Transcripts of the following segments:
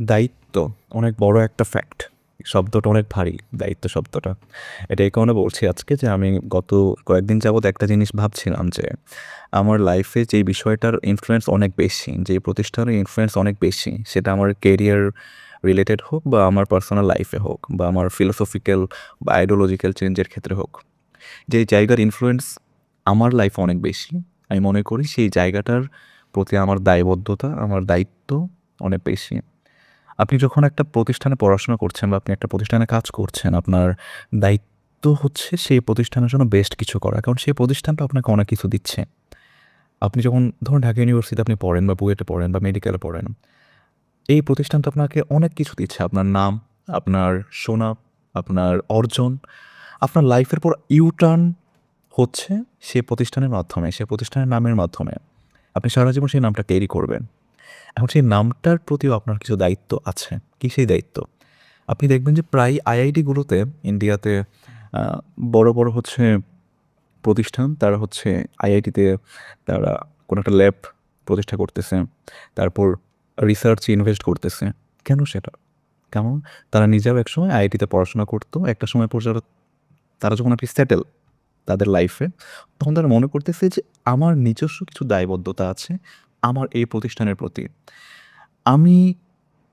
দায়িত্ব অনেক বড় একটা ফ্যাক্ট শব্দটা অনেক ভারী, দায়িত্ব শব্দটা। এটা এই কারণে বলছি আজকে যে আমি গত কয়েকদিন যাবৎ একটা জিনিস ভাবছিলাম যে আমার লাইফে যে বিষয়টার ইনফ্লুয়েন্স অনেক বেশি যে প্রতিষ্ঠানের ইনফ্লুয়েন্স অনেক বেশি, সেটা আমার কেরিয়ার রিলেটেড হোক বা আমার পার্সোনাল লাইফে হোক বা আমার ফিলোসফিক্যাল বা আইডিওলজিক্যাল চেঞ্জের ক্ষেত্রে হোক যে জায়গার ইনফ্লুয়েন্স আমার লাইফে অনেক বেশি, আমি মনে করি সেই জায়গাটার প্রতি আমার দায়বদ্ধতা, আমার দায়িত্ব অনেক বেশি। আপনি যখন একটা প্রতিষ্ঠানে পড়াশোনা করছেন বা আপনি একটা প্রতিষ্ঠানে কাজ করছেন, আপনার দায়িত্ব হচ্ছে সেই প্রতিষ্ঠানের জন্য বেস্ট কিছু করা, কারণ সেই প্রতিষ্ঠানটা আপনাকে অনেক কিছু দিচ্ছে। আপনি যখন ধরুন ঢাকা ইউনিভার্সিটিতে আপনি পড়েন বা বুয়েটে পড়েন বা মেডিকেলে পড়েন, এই প্রতিষ্ঠানটা আপনাকে অনেক কিছু দিচ্ছে। আপনার নাম, আপনার সোনা, আপনার অর্জন, আপনার লাইফের পর ইউটার্ন হচ্ছে সে প্রতিষ্ঠানের মাধ্যমে সে প্রতিষ্ঠানের নামের মাধ্যমে। আপনি সারা জীবন সেই নামটা ক্যারি করবেন। এখন সেই নামটার প্রতিও আপনার কিছু দায়িত্ব আছে। কি সেই দায়িত্ব? আপনি দেখবেন যে প্রায় আইআইটিগুলোতে ইন্ডিয়াতে বড় বড় হচ্ছে প্রতিষ্ঠান, তারা হচ্ছে আইআইটিতে তারা কোনো একটা ল্যাব প্রতিষ্ঠা করতেছে, তারপর রিসার্চ ইনভেস্ট করতেছে। কেন সেটা? কেমন? তারা নিজেও একসময় আইআইটিতে পড়াশোনা করতো, একটা সময় পর্যন্ত তারা যখন আপনি সেটেল তাদের লাইফে তখন তারা মনে করতেছে যে আমার নিজস্ব কিছু দায়বদ্ধতা আছে আমার এই প্রতিষ্ঠানের প্রতি। আমি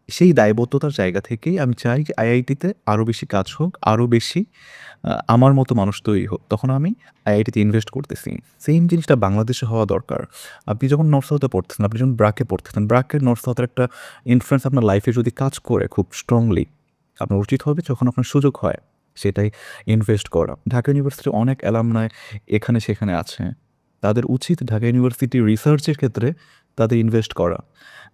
সেই দায়বদ্ধতার জায়গা থেকেই আমি চাই যে আইআইটিতে আরও বেশি কাজ হোক আরও বেশি আমার মতো মানুষ তৈরি হোক। তখন আমি আইআইটিতে ইনভেস্ট করতেছি। সেম জিনিসটা বাংলাদেশে হওয়া দরকার। আপনি যখন নর্থ সাউথে পড়তেছেন, আপনি যখন ব্রাকে পড়তেছেন ব্রাকের নর্থ সাউথের একটা ইনফ্লুয়েন্স আপনার লাইফে যদি কাজ করে খুব স্ট্রংলি আপনার উচিত হবে যখন আপনার সুযোগ হয়, সেটাই ইনভেস্ট করা। ঢাকা ইউনিভার্সিটির অনেক অ্যালামনায় এখানে সেখানে আছে। তাদের উচিত ঢাকা ইউনিভার্সিটি রিসার্চের ক্ষেত্রে তাদের ইনভেস্ট করা।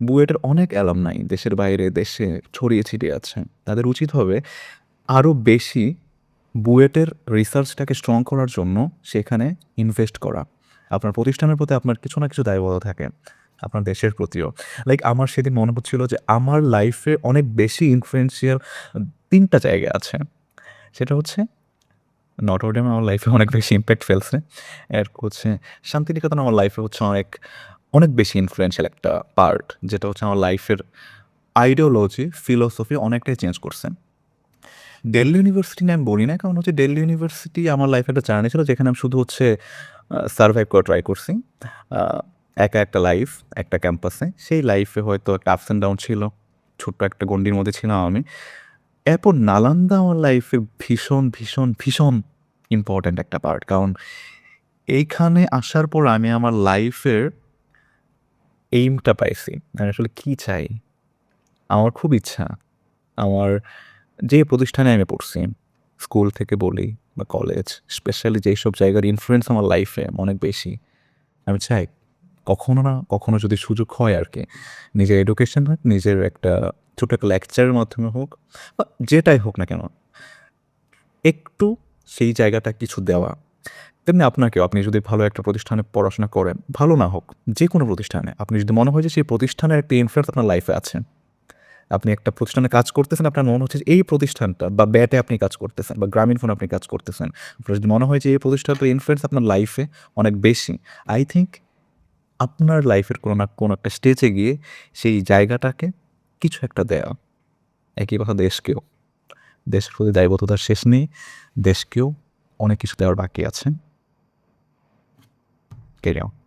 বুয়েটের অনেক অ্যালাম নাই দেশের বাইরে, দেশে ছড়িয়ে ছিটিয়ে আছে। তাদের উচিত হবে আরও বেশি বুয়েটের রিসার্চটাকে স্ট্রং করার জন্য সেখানে ইনভেস্ট করা। আপনার প্রতিষ্ঠানের প্রতি আপনার কিছু না কিছু দায়বদ্ধ থাকে, আপনার দেশের প্রতিও। লাইক আমার সেদিন মনে হচ্ছিল যে আমার লাইফে অনেক বেশি ইনফ্লুয়েন্সিয়াল তিনটা জায়গা আছে। সেটা হচ্ছে নটরডেম আমার লাইফে অনেক বেশি ইম্প্যাক্ট ফেলছে। এর হচ্ছে শান্তিনিকেতন আমার লাইফে হচ্ছে অনেক অনেক বেশি ইনফ্লুয়েন্সিয়াল একটা পার্ট যেটা হচ্ছে আমার লাইফের আইডিওলজি ফিলোসফি অনেকটাই চেঞ্জ করছে। দিল্লি ইউনিভার্সিটি নিয়ে আমি বলি না, কারণ হচ্ছে দিল্লি ইউনিভার্সিটি আমার লাইফে একটা জার্নি ছিল যেখানে আমি শুধু হচ্ছে সার্ভাইভ করা ট্রাই করছি। একা একটা লাইফ একটা ক্যাম্পাসে সেই লাইফে হয়তো একটা আপস অ্যান্ড ডাউন ছিল, ছোট্ট একটা গণ্ডির মধ্যে ছিলাম আমি। এরপর নালান্দা আমার লাইফে ভীষণ ভীষণ ভীষণ ইম্পর্ট্যান্ট একটা পার্ট কারণ এইখানে আসার পর আমি আমার লাইফের এইমটা পাইছি। আমি আসলে কী চাই? আমার খুব ইচ্ছা। আমার যে প্রতিষ্ঠানে আমি পড়ছি স্কুল থেকে বলি বা কলেজ স্পেশালি যেই সব জায়গার ইনফ্লুয়েন্স আমার লাইফে অনেক বেশি, আমি চাই কখনো না, কখনো যদি সুযোগ হয় আর কি, নিজের এডুকেশন নিজের একটা ছোটো একটা লেকচারের মাধ্যমে হোক বা যেটাই হোক না কেন, একটু সেই জায়গাটা কিছু দেওয়া। তেমনি আপনাকেও আপনি যদি ভালো একটা প্রতিষ্ঠানে পড়াশোনা করেন, ভালো না হোক যে কোনো প্রতিষ্ঠানে, আপনি যদি মনে হয় যে সেই প্রতিষ্ঠানের একটা ইনফ্লুয়েন্স আপনার লাইফে আছে, আপনি একটা প্রতিষ্ঠানে কাজ করতেছেন, আপনার মনে হচ্ছে এই প্রতিষ্ঠানটা বা ব্যাটে আপনি কাজ করতেছেন বা গ্রামীণ ফোনে আপনি কাজ করতেছেন, আপনার যদি মনে হয় যে এই প্রতিষ্ঠানটার ইনফ্লুয়েন্স আপনার লাইফে অনেক বেশি আই থিঙ্ক আপনার লাইফের কোনো না কোনো একটা স্টেজে গিয়ে সেই জায়গাটাকে কিছু একটা দেয়া। একই কথা দেশকেও। দেশের প্রতি দায়বদ্ধতার শেষ নেই, দেশকেও অনেক কিছু দেওয়ার বাকি আছে। কেরিয়াও